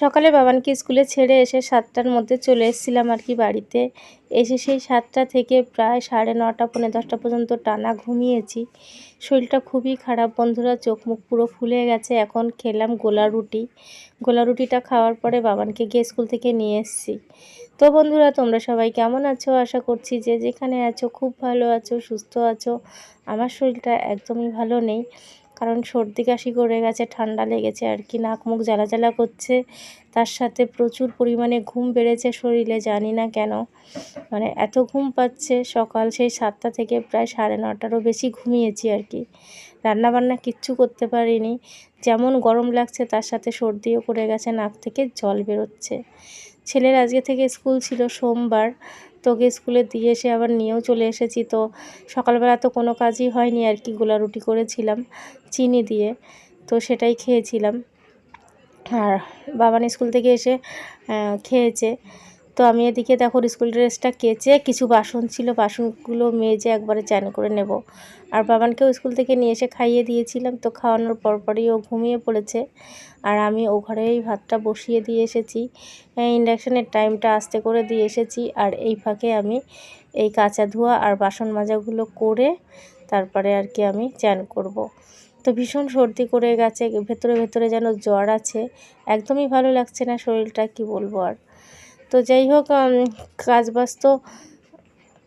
সকালে বাবানকে স্কুলে ছেড়ে এসে সাতটার মধ্যে চলে এসেছিলাম আর কি বাড়িতে। এসে সেই সাতটা থেকে প্রায় সাড়ে নটা, পৌনে দশটা পর্যন্ত টানা ঘুমিয়েছি। শরীরটা খুবই খারাপ বন্ধুরা, চোখ মুখ পুরো ফুলে গেছে। এখন খেলাম গোলা রুটি। গোলা রুটিটা খাওয়ার পরে বাবানকে গিয়ে স্কুল থেকে নিয়ে এসেছি। তো বন্ধুরা, তোমরা সবাই কেমন আছো? আশা করছি যে যেখানে আছো, খুব ভালো আছো, সুস্থ আছো। আমার শরীরটা একদমই ভালো নেই। কারণ সর্দি কাশি করে গেছে, ঠান্ডা লেগেছে আর কি, নাক মুখ জ্বালা জ্বালা করছে। তার সাথে প্রচুর পরিমাণে ঘুম বেড়েছে শরীরে, জানি না কেন। মানে এত ঘুম পাচ্ছে, সকাল সেই সাতটা থেকে প্রায় সাড়ে নটারও বেশি ঘুমিয়েছি আর কি। রান্নাবান্না কিচ্ছু করতে পারিনি। যেমন গরম লাগছে, তার সাথে সর্দিও করে গেছে, নাক থেকে জল বেরোচ্ছে। ছেলের আজকে থেকে স্কুল ছিল সোমবার। তোকে স্কুলে দিয়ে এসে আবার নিয়েও চলে এসেছি তো সকালবেলা তো কোনো কাজই হয়নি আর কি গোলা রুটি করেছিলাম চিনি দিয়ে তো সেটাই খেয়েছিলাম। আর বাবান স্কুল থেকে এসে খেয়েছে। তো আমি এদিকে দেখো স্কুল ড্রেসটা কেচে কিছু বাসন ছিল, বাসনগুলো মেজে একবারে চান করে নেব। আর বাবানকেও স্কুল থেকে নিয়ে এসে খাইয়ে দিয়েছিলাম, তো খাওয়ানোর পরপরই ও ঘুমিয়ে পড়েছে। আর আমি ও ঘরেই ভাতটা বসিয়ে দিয়ে এসেছি। ইন্ডাকশানের টাইমটা আস্তে করে দিয়ে এসেছি। আর এই ফাঁকে আমি এই কাঁচা ধোয়া আর বাসন মাজাগুলো করে তারপরে আর কি আমি চান করব। তো ভীষণ সর্দি করে গেছে, ভেতরে ভেতরে যেন জ্বর আছে। একদমই ভালো লাগছে না শরীরটা, কি বলব আর। তো যাই হোক কাজ বাজ তো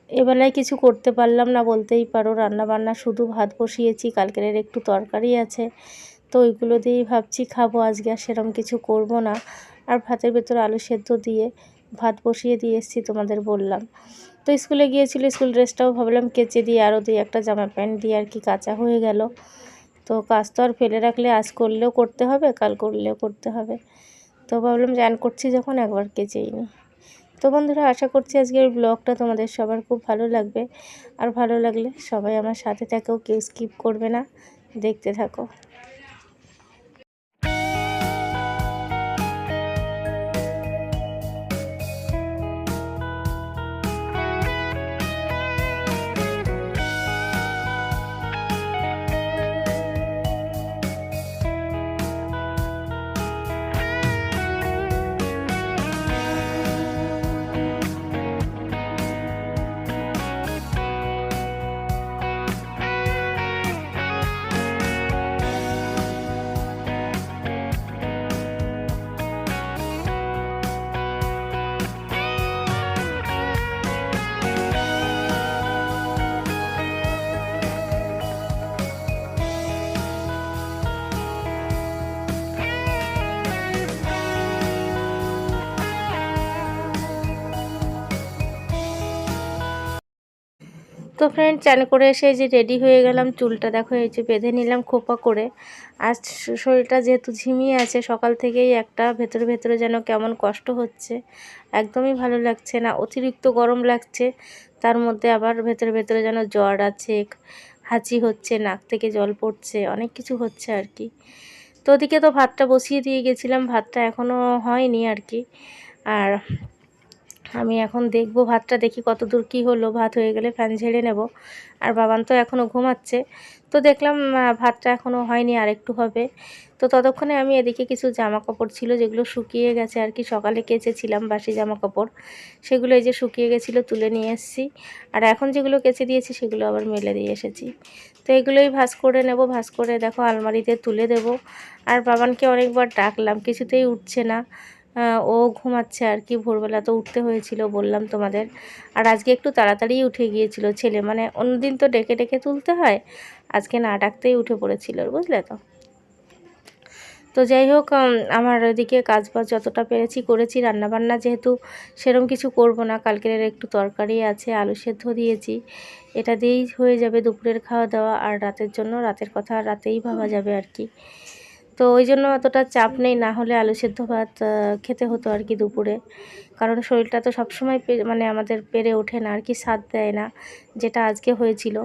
এবেলায় কিছু করতে পারলাম না বলতেই পারো। রান্না বান্না শুধু ভাত বসিয়েছি কালকের একটু তরকারি আছে। তো ওইগুলো দিয়েই ভাবছি খাব, আজকে আর সেরকম কিছু করব না। আর ভাতের ভেতরে আলু সেদ্ধ দিয়ে ভাত বসিয়ে দিয়ে এসেছি তোমাদের বললাম। তো স্কুলে গিয়েছিল, স্কুল ড্রেসটাও ভাবলাম কেচে দিয়ে আরও দিয়ে একটা জামা প্যান্ট দিয়ে আর কি কাঁচা হয়ে গেল। তো কাজ তো আর ফেলে রাখলে আজ করলেও করতে হবে, কাল করলেও করতে হবে। তো ভাবলাম জান করছি যখন, একবার কেচেই চেয়েনি তো বন্ধুরা, আশা করছি আজকের ব্লগটা তোমাদের সবার খুব ভালো লাগবে। আর ভালো লাগলে সবাই আমার সাথে থাকেও কেউ স্কিপ করবে না। দেখতে থাকো। তো ফ্রেন্ড চান করে এসে যে রেডি হয়ে গেলাম, চুলটা দেখো এই যে বেঁধে নিলাম খোপা করে। আজ শরীরটা যেহেতু ঝিমিয়ে আছে, সকাল থেকেই একটা ভেতরে ভেতরে যেন কেমন কষ্ট হচ্ছে। একদমই ভালো লাগছে না, অতিরিক্ত গরম লাগছে। তার মধ্যে আবার ভেতরে ভেতরে যেন জ্বর আছে হাঁচি হচ্ছে, নাক থেকে জল পড়ছে, অনেক কিছু হচ্ছে আর কি। তো ওদিকে তো ভাতটা বসিয়ে দিয়ে গেছিলাম, ভাতটা এখনও হয়নি আর কি। আর আমি এখন দেখব ভাতটা, দেখি কত দূর কী হলো। ভাত হয়ে গেলে ফ্যান ঝেড়ে নেব। আর বাবান তো এখনও ঘুমাচ্ছে। তো দেখলাম ভাতটা এখনও হয়নি আর একটু হবে। তো ততক্ষণে আমি এদিকে কিছু জামা কাপড় ছিল, যেগুলো শুকিয়ে গেছে আর কি। সকালে কেচেছিলাম বাসি জামা কাপড় সেগুলো এই যে শুকিয়ে গেছিল, তুলে নিয়ে এসেছি। আর এখন যেগুলো কেচে দিয়েছি, সেগুলো আবার মেলে দিয়ে এসেছি। তো এগুলোই ভাস করে নেব ভাস করে দেখো আলমারিতে তুলে দেব। আর বাবানকে অনেকবার ডাকলাম, কিছুতেই উঠছে না। ও ঘুমাচ্ছে আর কি। ভোরবেলা তো উঠতে হয়েছিল, বললাম তোমাদের। আর আজকে একটু তাড়াতাড়ি উঠে গিয়েছিল ছেলে মানে অন্যদিন তো ডেকে ডেকে তুলতে হয়। আজকে না ডাকতেই উঠে পড়েছিল, বুঝলে তো। তো যাই হোক আমার ওইদিকে কাজ বাজ যতটা পেরেছি করেছি, রান্নাবান্না যেহেতু সেরম কিছু করব না, কালকের একটু তরকারি আছে, আলু সেদ্ধ দিয়েছি। এটা দিয়েই হয়ে যাবে দুপুরের খাওয়া দাওয়া, আর রাতের জন্য রাতের কথা রাতেই ভাবা যাবে আর কি। তো ওই জন্য অতটা চাপ নেই, না হলে আলু সেদ্ধ ভাত খেতে হতো আর কি দুপুরে। কারণ শরীরটা তো সবসময় মানে আমাদের পেরে ওঠে না, আর কি স্বাদ দেয় না, যেটা আজকে হয়েছিল।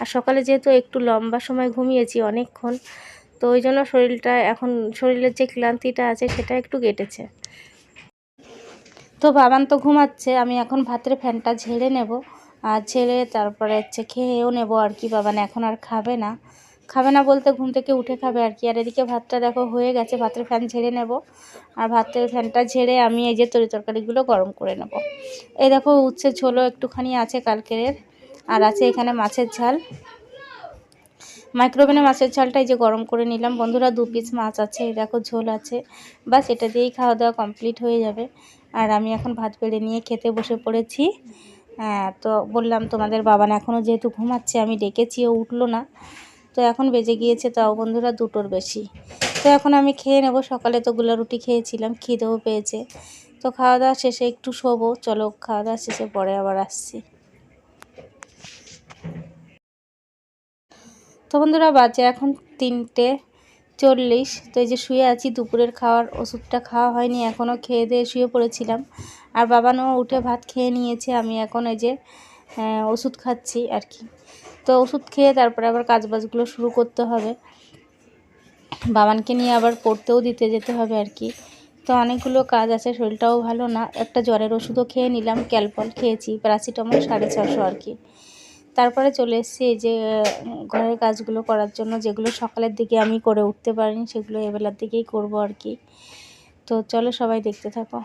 আর সকালে যেহেতু একটু লম্বা সময় ঘুমিয়েছি অনেকক্ষণ, তো ওই জন্য শরীরটা এখন, শরীরের যে ক্লান্তিটা আছে সেটা একটু কেটেছে। তো বাবান তো ঘুমাচ্ছে, আমি এখন ভাতের ফ্যানটা ঝেড়ে নেব, আর ঝেড়ে তারপরে হচ্ছে খেয়েও নেব আর কি, বাবান এখন আর খাবে না। খাবে না বলতে ঘুম থেকে উঠে খাবে আর কি। আর এদিকে ভাতটা দেখো হয়ে গেছে, ভাতের ফ্যান ঝেড়ে নেব। আর ভাতের ফ্যানটা ঝেড়ে আমি এই যে তরি তরকারিগুলো গরম করে নেব। এই দেখো উচ্ছে ঝোলও একটুখানি আছে কালকের, আর আছে এখানে মাছের ঝাল। মাইক্রোওভেনে মাছের ঝালটা এই যে গরম করে নিলাম। বন্ধুরা, দু পিস মাছ আছে, এই দেখো ঝোল আছে। বাস, এটা দিয়েই খাওয়া দাওয়া কমপ্লিট হয়ে যাবে। আর আমি এখন ভাত বেড়ে নিয়ে খেতে বসে পড়েছি। হ্যাঁ তো বললাম তোমাদের বাবান এখনও যেহেতু ঘুমাচ্ছে, আমি ডেকেছি, ও উঠল না। তো এখন বেজে গিয়েছে, তাও বন্ধুরা দুটোর বেশি। তো এখন আমি খেয়ে নেব, সকালে তো গুলা রুটি খেয়েছিলাম, খিদেও পেয়েছে। তো খাওয়া দাওয়া শেষে একটু শোবো, চলো খাওয়া দাওয়া শেষে পরে আবার আসছি। তো বন্ধুরা বাজে এখন তিনটে চল্লিশ, তো এই যে শুয়ে আছি, দুপুরের খাওয়ার ওষুধটা খাওয়া হয়নি, এখনও খেয়ে দিয়ে শুয়ে পড়েছিলাম। আর বাবা বাবানও উঠে ভাত খেয়ে নিয়েছে, আমি এখন এই যে ওষুধ খাচ্ছি আর কি। তো ওষুধ খেয়ে তারপরে আবার কাজবাজগুলো শুরু করতে হবে। বাবানকে নিয়ে আবার পড়তেও দিতে যেতে হবে আর কি। তো অনেকগুলো কাজ আছে, শরীরটাও ভালো না। একটা জ্বরের ওষুধও খেয়ে নিলাম, ক্যালপল খেয়েছি, প্যারাসিটামল সাড়ে ছশো আর কি। তারপরে চলে এসেছি এই যে ঘরের কাজগুলো করার জন্য, যেগুলো সকালের দিকে আমি করে উঠতে পারিনি, সেগুলো এবেলার দিকেই করব আর কি। তো চলো সবাই দেখতে থাকো।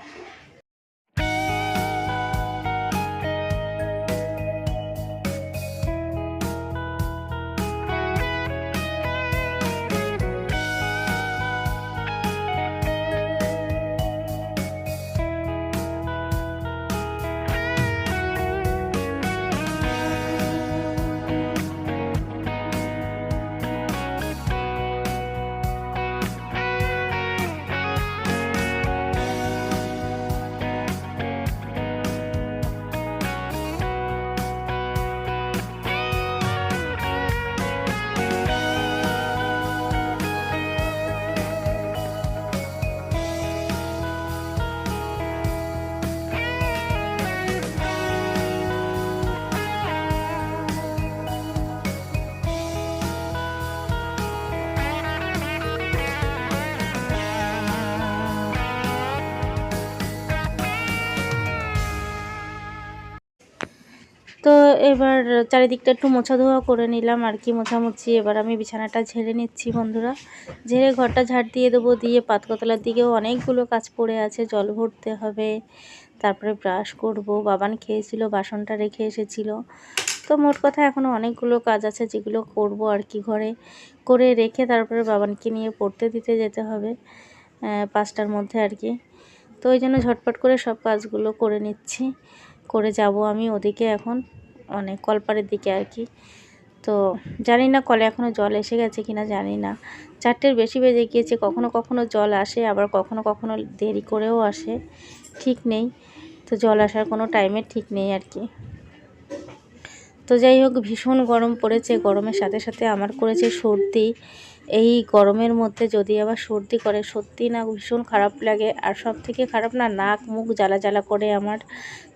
তো এবার চারিদিকটা একটু মোছা ধোয়া করে নিলাম আর কি, মোছামুছি। এবার আমি বিছানাটা ঝেড়ে নিচ্ছি বন্ধুরা। ঝেড়ে ঘরটা ঝাড় দিয়ে দেবো, দিয়ে পাতকতলার দিকেও অনেকগুলো কাজ পড়ে আছে, জল ভরতে হবে, তারপরে ব্রাশ করব। বাবান খেয়েছিল, বাসনটা রেখে এসেছিল। তো মোট কথা এখনও অনেকগুলো কাজ আছে যেগুলো করব আর কি ঘরে। করে রেখে তারপরে বাবানকে নিয়ে পড়তে দিতে যেতে হবে পাঁচটার মধ্যে আর কি। তো ওই জন্য ঝটপট করে সব কাজগুলো করে নিচ্ছি। করে যাব আমি ওদিকে এখন, অনেক কলপাড়ের দিকে আর কি। তো জানি না কলে এখনও জল এসে গেছে কিনা জানি না। চারটের বেশি বেজে গিয়েছে, কখনো কখনো জল আসে, আবার কখনো কখনো দেরি করেও আসে, ঠিক নেই। তো জল আসার কোনো টাইমের ঠিক নেই আর কি। তো যাই হোক, ভীষণ গরম পড়েছে, গরমের সাথে সাথে আমার করেছে সর্দি। এই গরমের মধ্যে যদি আবার সর্দি করে সত্যি না ভীষণ খারাপ লাগে। আর সব থেকে খারাপ না, নাক মুখ জ্বালা জ্বালা করে আমার,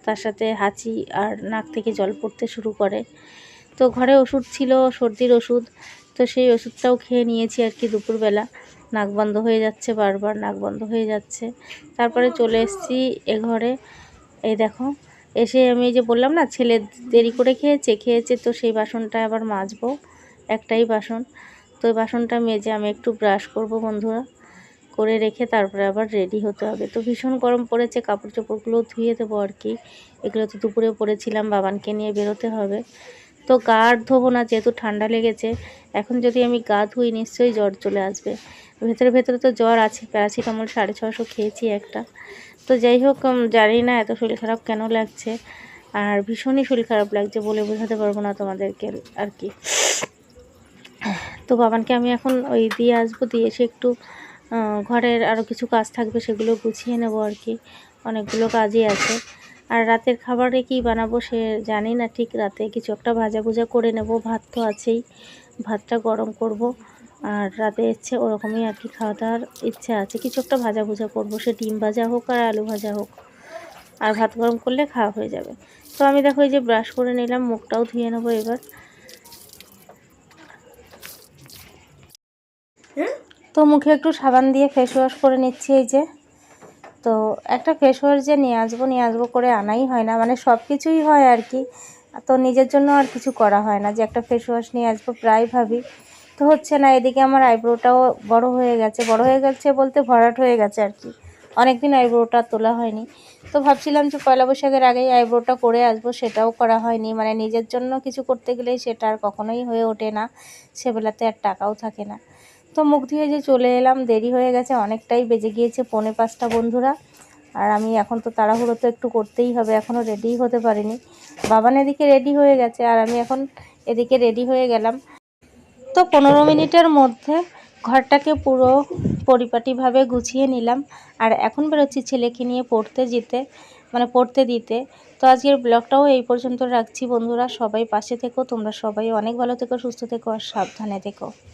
তার সাথে হাঁচি আর নাক থেকে জল পড়তে শুরু করে। তো ঘরে ওষুধ ছিল, সর্দির ওষুধ, তো সেই ওষুধটাও খেয়ে নিয়েছি আর কি দুপুরবেলা। নাক বন্ধ হয়ে যাচ্ছে বারবার, নাক বন্ধ হয়ে যাচ্ছে। তারপরে চলে এসেছি এ ঘরে। এই দেখো, এসে আমি যে বললাম না, ছেলে দেরি করে খেয়েছে খেয়েছে তো সেই বাসনটা আবার মাজবো, একটাই বাসন। তো বাসনটা মেজে আমি একটু ব্রাশ করব বন্ধুরা। করে রেখে তারপরে আবার রেডি হতে হবে। তো ভীষণ গরম পড়েছে কাপড় চোপড়গুলো ধুয়ে দেবো আর কি। এগুলো তো দুপুরে পরেছিলাম, বাবানকে নিয়ে বেরোতে হবে। তো গা আর ধোবো না, যেহেতু ঠান্ডা লেগেছে, এখন যদি আমি গা ধুই নিশ্চয়ই জ্বর চলে আসবে। ভেতরে ভেতরে তো জ্বর আছে, প্যারাসিটামল সাড়ে ছশো খেয়েছি একটা। তো যাই হোক জানি না এত শরীর খারাপ কেন লাগছে। আর ভীষণই শরীর খারাপ লাগছে বলে বোঝাতে পারব না তোমাদেরকে আর কি। তো বাবানকে আমি এখন ওই দিয়ে আসব, দিয়ে এসে একটু ঘরের আরও কিছু কাজ থাকবে সেগুলো গুছিয়ে নেব আর কি। অনেকগুলো কাজই আছে। আর রাতের খাবারে কি বানাবো সে জানি না, ঠিক রাতে কিছু একটা ভাজা ভুজা করে নেব, ভাত তো আছেই। ভাতটা গরম করব। আর রাতে ইচ্ছে ওরকমই আর কি খাওয়া দাওয়ার ইচ্ছে আছে। কিছু একটা ভাজা ভুজা করব, সে ডিম ভাজা হোক আর আলু ভাজা হোক। আর ভাত গরম করলে খাওয়া হয়ে যাবে। তো আমি দেখো এই যে ব্রাশ করে নিলাম, মুখটাও ধুয়ে নেব এবার। তো মুখে একটু সাবান দিয়ে ফেস ওয়াশ করে নিচ্ছি এই যে। তো একটা ফেস ওয়াশ যে নিয়ে আসব নিয়ে আসব করে আনাই হয় না মানে সব কিছুই হয় আর কি। তো নিজের জন্য আর কিছু করা হয় না, যে একটা ফেস ওয়াশ নিয়ে আসব প্রায় ভাবি। তো হচ্ছে না, এদিকে আমার আইব্রোটাও বড় হয়ে গেছে, বড় হয়ে গেছে বলতে ভরাট হয়ে গেছে আর কি। অনেক দিন আইব্রোটা তোলা হয়নি। তো ভাবছিলাম যে পয়লা বৈশাখের আগেই আইব্রোটা করে আসব, সেটাও করা হয়নি। মানে নিজের জন্য কিছু করতে গেলে সেটা আর কখনোই হয়ে ওঠে না, সেবেলাতে আর টাকাও থাকে না। তো মুখ ধুয়ে যে চলে এলাম, দেরি হয়ে গেছে, অনেকটাই বেজে গিয়েছে পৌনে পাঁচটা, বন্ধুরা। আর আমি এখন তো তাড়াহুড়ো তো একটু করতেই হবে এখনও রেডিই হতে পারিনি। বাবান এদিকে রেডি হয়ে গেছে, আর আমি এখন এদিকে রেডি হয়ে গেলাম। তো পনেরো মিনিটের মধ্যে ঘরটাকে পুরো পরিপাটিভাবে গুছিয়ে নিলাম। আর এখন বেরোচ্ছি ছেলেকে নিয়ে পড়তে যেতে মানে পড়তে দিতে। তো আজকের ব্লগটাও এই পর্যন্ত রাখছি, বন্ধুরা। সবাই পাশে থেকো, তোমরা সবাই অনেক ভালো থেকো, সুস্থ থেকো, আর সাবধানে থেকো।